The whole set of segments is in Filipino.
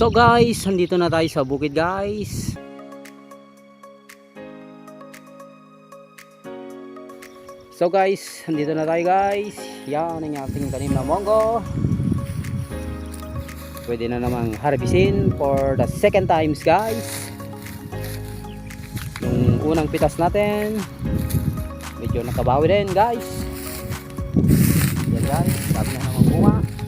So guys, nandito na tayo sa bukid guys. So guys, nandito na tayo guys. Yan ang ating tanim na monggo. Pwede na namang harvestin for the second times guys. Yung unang pitas natin, medyo nakabawi din guys. Yan guys, sabi na naman bunga.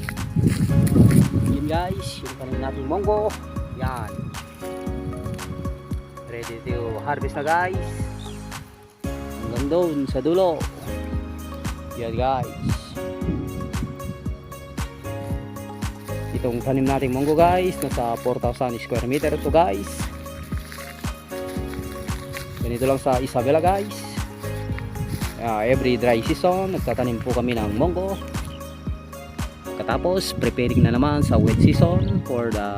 Yan guys, yung tanim nating monggo. Yan. Ready to harvest na guys. Hanggang doon sa dulo. Yan guys. Itong tanim nating monggo guys, nasa 4,000 square meter to guys. Ganito lang sa Isabela guys. Ah, every dry season, nagtatanim po kami ng monggo. Katapos, preparing na naman sa wet season for the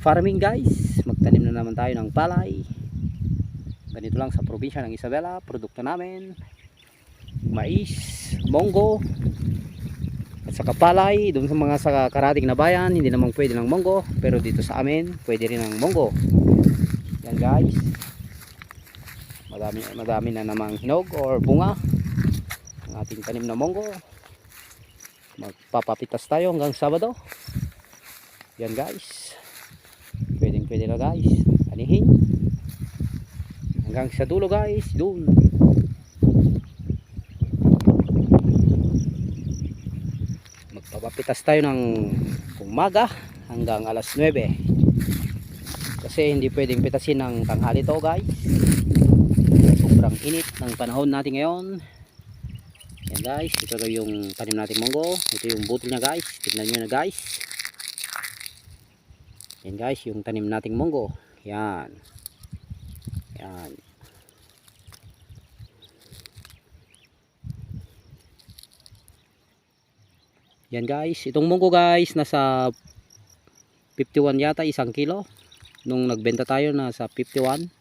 farming guys. Magtanim na naman tayo ng palay. Ganito lang sa probinsya ng Isabela, produkto namin. Mais, monggo, at saka palay. Doon sa mga sa karating na bayan, hindi naman pwede ng monggo. Pero dito sa amin, pwede rin ng monggo. Yan guys. Madami, madami na namang hinog or bunga. Ang ating tanim na monggo magpapapitas tayo hanggang Sabado. Yan guys. Pwedeng pwede na guys. Anihin. Hanggang sa dulo guys. Doon. Magpapapitas tayo ng umaga hanggang alas 9 kasi hindi pwedeng pitasin ng tanghali to guys. Sobrang init ng panahon natin ngayon yan guys, ito daw yung tanim nating monggo. Ito yung butil niya guys. Tignan nyo na guys. Yan guys, yung tanim nating monggo. Yan. Yan. Yan guys, itong monggo guys, nasa 51 yata isang kilo. Nung nagbenta tayo nasa 51.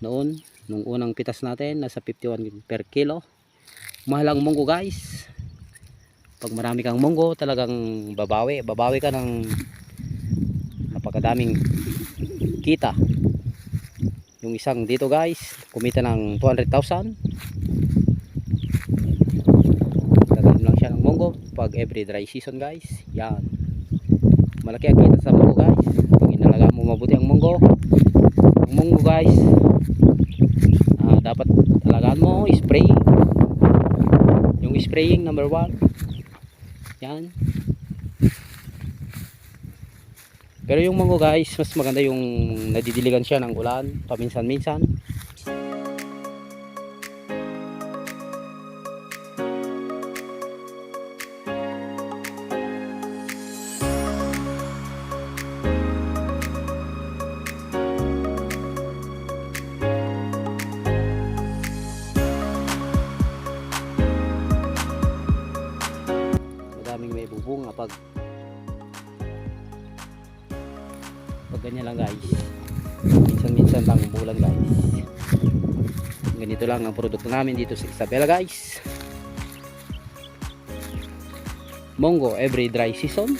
Noon, nung unang pitas natin, nasa 51 per kilo mahal ang munggo guys. Pag marami kang munggo talagang babawi. Babawi ka ng napakadaming kita. Yung isang dito guys kumita ng 200,000 tatanim lang siya ng munggo pag every dry season guys. Yan. Malaki ang kita sa munggo guys. Pag inalaga mo mabuti ang munggo ang munggo guys ah, dapat alagaan mo spray yung spraying number 1 yan. Pero yung mango guys mas maganda yung nadidiligan siya ng ulan paminsan minsan lang guys. Minsan minsan lang bulan guys. Ganito lang ang produkto namin dito sa Isabela guys. Mongo every dry season.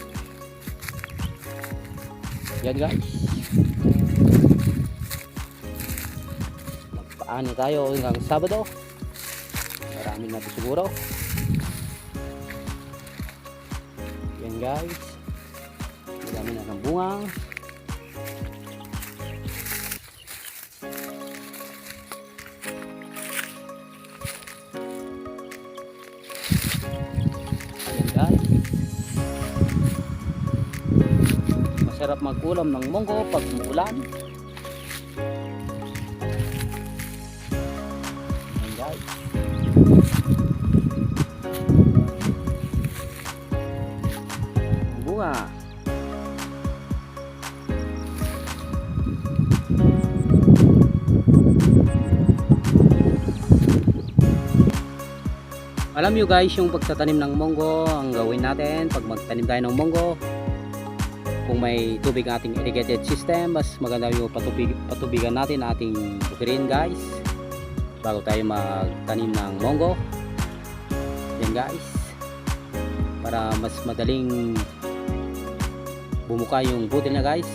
Yan guys. Magpaano tayo hanggang Sabado. Marami na siguro. Yan guys. Madami na ng bunga masarap magulam ng munggo pag ang bunga. Alam nyo guys yung pagtatanim ng monggo ang gawin natin pag magtanim tayo ng monggo kung may tubig ating irrigated system mas maganda yung patubig, patubigan natin ating bukirin guys. Bago tayo magtanim ng monggo yan guys. Para mas madaling bumuka yung butil niya guys.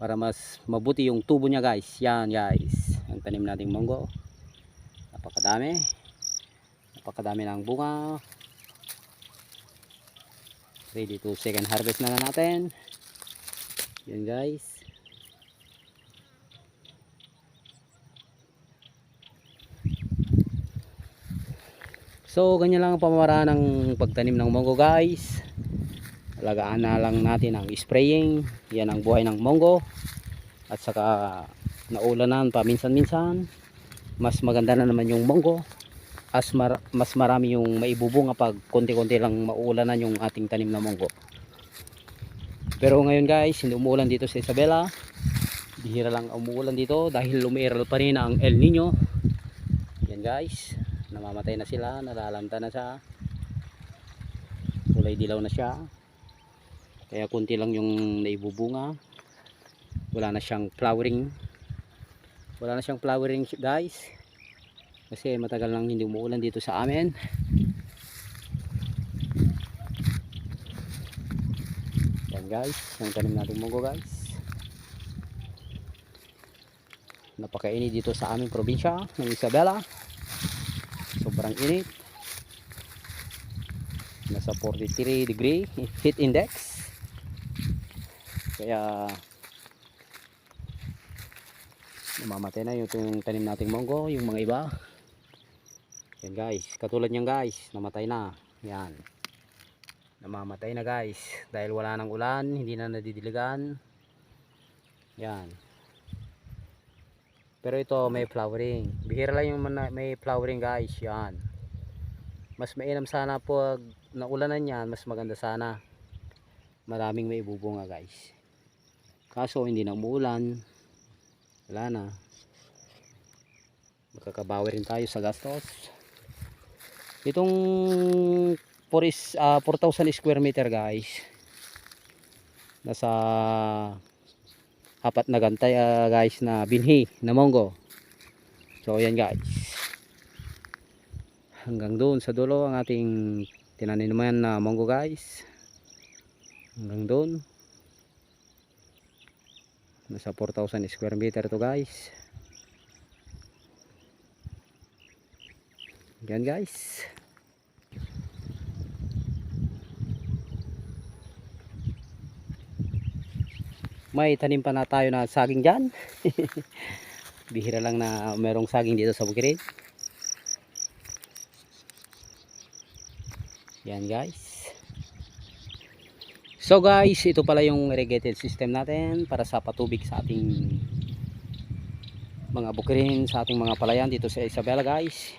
Para mas mabuti yung tubo niya guys. Yan guys. Ang tanim nating munggo napakadami. Napakadami ng bunga ready to second harvest na, na natin. Yan guys. So ganyan lang ang pamamaraan ng pagtanim ng munggo guys. Alagaan na lang natin ang spraying. Yan ang buhay ng munggo at saka naulanan pa minsan-minsan mas maganda na naman yung munggo as mar mas marami yung maibubunga pag konti-konti lang maulanan yung ating tanim na munggo. Pero ngayon guys hindi umuulan dito sa Isabela. Bihira lang umuulan dito dahil lumiiral pa rin ang El Nino yan guys. Namamatay na sila nalalanta na siya. Kulay dilaw na siya. Kaya kunti lang yung naibubunga. Wala na siyang flowering. Wala na siyang flowering guys kasi matagal nang hindi umuulan dito sa amin. Yan guys. Yung tanim natin munggo guys. Napakainit dito sa aming probinsya ng Isabela. Sobrang init. Nasa 43 degree heat index. Kaya namamatay na yung tanim nating monggo yung mga iba yan guys. Katulad niyan guys. Namatay na. Yan. Namamatay na guys. Dahil wala nang ulan hindi na nadidiligan. Yan. Pero ito may flowering. Bihira lang yung may flowering guys. Yan. Mas mainam sana pag naulanan yan mas maganda sana. Maraming may ibubunga guys. Kaso hindi na umuulan. Wala na. Makakabawi rin tayo sa gastos itong 4 is, ah, 4,000 square meter guys. Nasa apat na gantay ah, guys na binhi na monggo so yan guys. Hanggang doon sa dulo ang ating tinaniman na monggo guys. Hanggang doon. Nasa 4,000 square meter to guys yan guys. May tanim pa na tayo na saging dyan. Bihira lang na merong saging dito sa bukirin yan guys. So guys, ito pala yung irrigated system natin para sa patubig sa ating mga bukirin, sa ating mga palayan dito sa Isabela guys.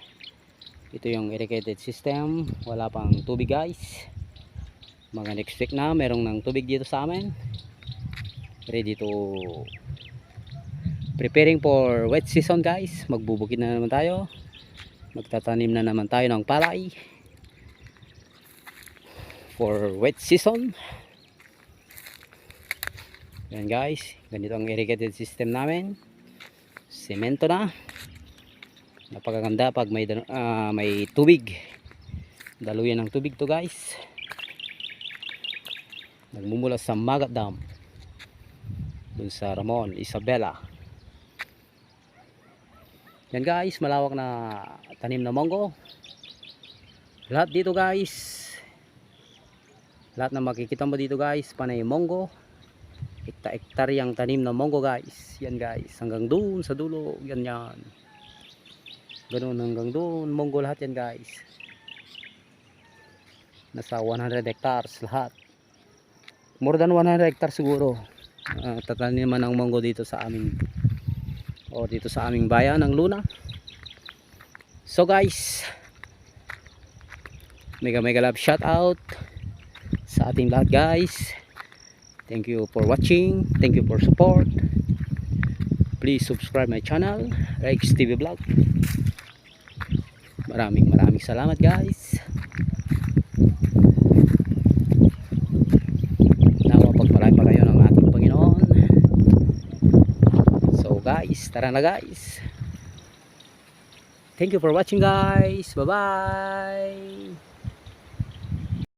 Ito yung irrigated system, wala pang tubig guys. Mga next week na, merong ng tubig dito sa amin. Ready to preparing for wet season guys. Magbubukid na naman tayo. Magtatanim na naman tayo ng palay for wet season. Yan guys, ganito ang irrigated system namin. Semento na. Napakaganda pag may ah, may tubig. Daluyan ng tubig to guys. Nagmumula sa Magat Dam. Dun sa Ramon, Isabela. Yan guys, malawak na tanim na monggo. Lahat dito guys. Lahat na makikita mo dito guys, panay monggo hekta-hektaryang tanim na monggo guys yan guys hanggang doon sa dulo yan yan ganun hanggang doon monggo lahat yan guys nasa 100 hectares lahat more than 100 hectares siguro uh, tataniman ng monggo dito sa aming o dito sa aming bayan ng Luna so guys mega mega love shout out sa ating lahat guys Thank you for watching. Thank you for support. Please subscribe my channel, Rex TV Vlog. Maraming maraming salamat guys. Nawa pagpalay pa kayo ng ating Panginoon. So guys, tara na guys. Thank you for watching guys. Bye-bye.